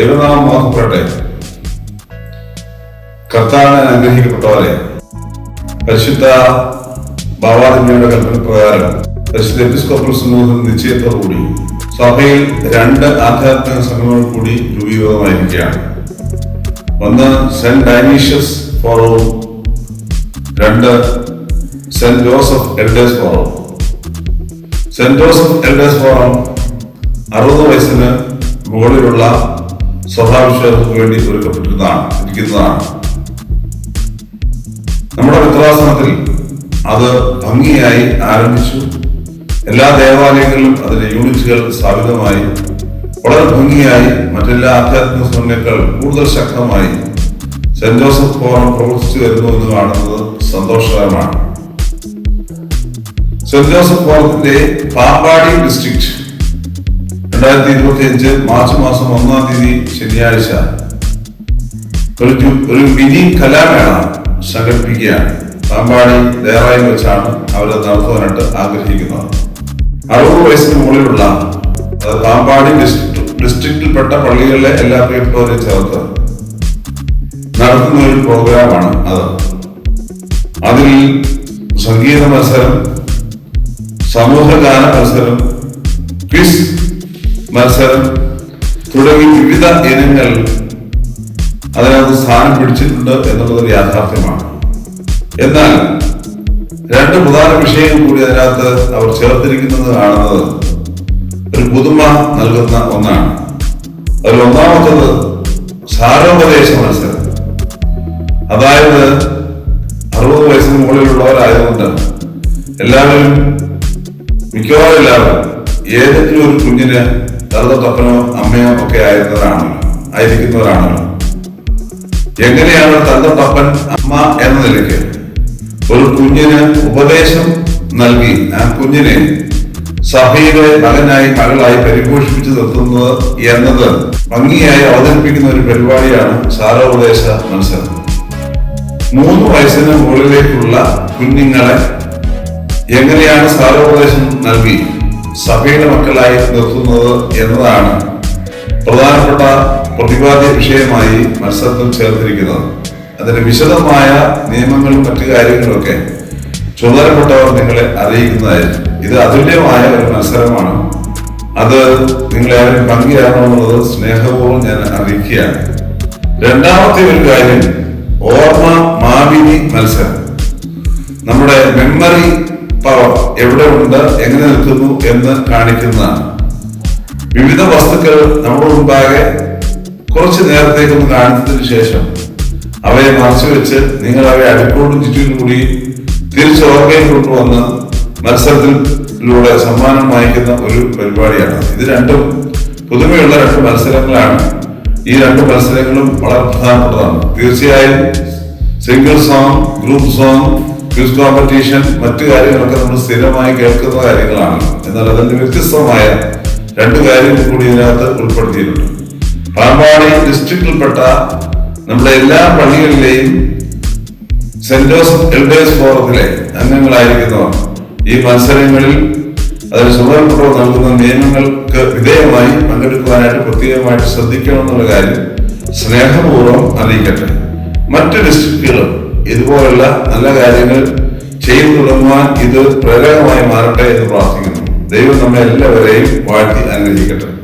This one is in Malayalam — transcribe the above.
ദൈവനാമം മോഹപ്പെടട്ടെ കർത്താവിനെ അനുഗ്രഹിക്കപ്പെട്ടവരെ പരിശുദ്ധ ബാബാദിന്യയുടെ കൽപ്പന പ്രകാരം പരിശുദ്ധ എപ്പിസ്കോപ്പൽ സമൂഹം നിശ്ചയത്തോടുകൂടി സഭയിൽ രണ്ട് ആധ്യാത്മിക സംഘങ്ങൾ കൂടി രൂപീകൃതമായിരിക്കുകയാണ്. ഒന്ന് സെന്റ് ഡൈനീഷ്യസ് ഫോറവും രണ്ട് Saint Joseph elders forum. Saint Joseph elders forum അറുപത് വയസ്സിന് മുകളിലുള്ള സ്വഭാവിഷയങ്ങൾക്ക് വേണ്ടി ഒരുക്കപ്പെട്ടിരുന്നതാണ് ഇരിക്കുന്നതാണ് നമ്മുടെ മിത്രാസനത്തിൽ അത് ഭംഗിയായി ആരംഭിച്ചു. എല്ലാ ദേവാലയങ്ങളിലും അതിന്റെ യൂണിറ്റുകൾ സ്ഥാപിതമായി. വളരെ ഭംഗിയായി മറ്റെല്ലാ ആധ്യാത്മിക ശ്രമങ്ങളേക്കാൾ കൂടുതൽ ശക്തമായി സെന്റ് ജോസഫ് ഫോറം പ്രവർത്തിച്ചു വരുന്നു എന്ന് കാണുന്നത് സന്തോഷകരമാണ്. സെന്റ് ജോസഫ് ഫോറത്തിന്റെ പാമ്പാടി ഡിസ്ട്രിക്ട് രണ്ടായിരത്തി ഇരുപത്തി അഞ്ച് മാർച്ച് മാസം ഒന്നാം തീയതി ശനിയാഴ്ച. ഒരു ഒരു മിനി കലാമേള സംഘടിപ്പിക്കുകയാണ് പാമ്പാടി ദേറായി വെച്ചാണ് അവരെ നടത്തുവാനായിട്ട് ആഗ്രഹിക്കുന്നത്. അറുപത് വയസ്സിന് മുകളിലുള്ള പാമ്പാടി ഡിസ്ട്രിക്റ്റിൽപ്പെട്ട പള്ളികളിലെ എല്ലാ പേരും ചേർത്ത് നടത്തുന്ന ഒരു പ്രോഗ്രാമാണ് അത്. അതിൽ സംഗീത മത്സരം സമൂഹഗാന മത്സരം ക്വിസ് മത്സരം തുടങ്ങി വിവിധ ഇനങ്ങൾ അതിനകത്ത് സ്ഥാനം പിടിച്ചിട്ടുണ്ട് എന്നുള്ളത് യാഥാർത്ഥ്യമാണ്. എന്നാൽ രണ്ട് പ്രധാന വിഷയങ്ങൾ കൂടി അതിനകത്ത് അവർ ചേർത്തിരിക്കുന്നത് കാണുന്നത് ഒരു പുതുമ നൽകുന്ന ഒന്നാണ്. അതിൽ ഒന്നാമത്തത് സാരോപദേശ മത്സരം. അതായത് അറുപത് വയസ്സിന് മുകളിലുള്ളവരായതുകൊണ്ട് എല്ലാവരും മിക്കവാറും എല്ലാവരും ഏതെങ്കിലും ഒരു കുഞ്ഞിന് തറുതപ്പനോ അമ്മയോ ഒക്കെ ആയിരുന്നവരാണല്ലോ ആയിരിക്കുന്നവരാണല്ലോ. എങ്ങനെയാണ് തന്തപ്പൻ അമ്മ എന്ന നിലയ്ക്ക്? ഒരു കുഞ്ഞിന് ഉപദേശം നൽകി ആ കുഞ്ഞിനെ സഭയിലെ മകനായി മകളായി പരിപോഷിപ്പിച്ചു നിർത്തുന്നത് എന്നത് ഭംഗിയായി അവതരിപ്പിക്കുന്ന ഒരു പരിപാടിയാണ് സാരോപദേശ മത്സരം. മൂന്ന് വയസ്സിന് മുകളിലേക്കുള്ള കുഞ്ഞുങ്ങളെ എങ്ങനെയാണ് സാരോപദേശം നൽകി? സഭയുടെ മക്കളായി നിർത്തുന്നത് എന്നതാണ് പ്രധാനപ്പെട്ട പ്രതിപാദ്യ വിഷയമായി മത്സരത്തിൽ ചേർത്തിരിക്കുന്നത് അതിന്റെ വിശദമായ നിയമങ്ങളും മറ്റു കാര്യങ്ങളൊക്കെ ചുമതലപ്പെട്ടവർ നിങ്ങളെ അറിയിക്കുന്നതായിരിക്കും. ഇത് അതുല്യമായ ഒരു മത്സരമാണ്. അത് നിങ്ങളെ ആരും പങ്കുചേരണമെന്നുള്ളത് സ്നേഹപൂർവം ഞാൻ അറിയിക്കുകയാണ്. രണ്ടാമത്തെ ഒരു കാര്യം ഓർമ്മ മാവിനി മത്സരം. നമ്മുടെ മെമ്മറി പവർ എവിടെ ഉണ്ട് എങ്ങനെ നിൽക്കുന്നു എന്ന് കാണിക്കുന്നതാണ്. വിവിധ വസ്തുക്കൾ നമ്മുടെ മുമ്പാകെ കുറച്ച് നേരത്തേക്കൊന്ന് കാണിച്ചതിന് ശേഷം അവയെ മറച്ചു വെച്ച് നിങ്ങൾ അവയെ അടുക്കോടും ചുറ്റിനും കൂടി തിരിച്ച് ഓർമ്മയിൽ കൊണ്ടുവന്ന് മത്സരത്തിലൂടെ സമ്മാനം വാങ്ങിക്കുന്ന ഒരു പരിപാടിയാണ്. ഇത് രണ്ടും പുതുമയുള്ള രണ്ട് മത്സരങ്ങളാണ്. ഈ രണ്ട് മത്സരങ്ങളും വളരെ പ്രധാനപ്പെട്ടതാണ്. തീർച്ചയായും single song group song quiz competition മറ്റു കാര്യങ്ങളൊക്കെ നമ്മൾ സ്ഥിരമായി കേൾക്കുന്ന കാര്യങ്ങളാണ്. എന്നാൽ അതിന്റെ വ്യത്യസ്തമായ രണ്ട് കാര്യങ്ങൾ കൂടി ഇതിനകത്ത് ഉൾപ്പെടുത്തിയിട്ടുണ്ട്. പാമ്പാടി ഡിസ്ട്രിക്റ്റിൽപ്പെട്ട നമ്മുടെ എല്ലാ പള്ളികളിലെയും സെന്റ് ജോസഫ് എൽഡേഴ്സ് ഫോറത്തിലെ അംഗങ്ങളായിരിക്കുന്നവർ ഈ മത്സരങ്ങളിൽ അതിന് സുഖപ്പെട്ടവർ നൽകുന്ന നിയമങ്ങൾക്ക് വിധേയമായി പങ്കെടുക്കുവാനായിട്ട് പ്രത്യേകമായിട്ട് ശ്രദ്ധിക്കണമെന്നുള്ള കാര്യം സ്നേഹപൂർവം അറിയിക്കട്ടെ. മറ്റു ഡിസ്ട്രിക്റ്റുകളും ഇതുപോലുള്ള നല്ല കാര്യങ്ങൾ ചെയ്തു തുടങ്ങുവാൻ ഇത് പ്രേരകമായി മാറട്ടെ എന്ന് പ്രാർത്ഥിക്കുന്നു. ദൈവം നമ്മെ എല്ലാവരെയും വാഴ്ത്തി അനുഗ്രഹിക്കട്ടെ.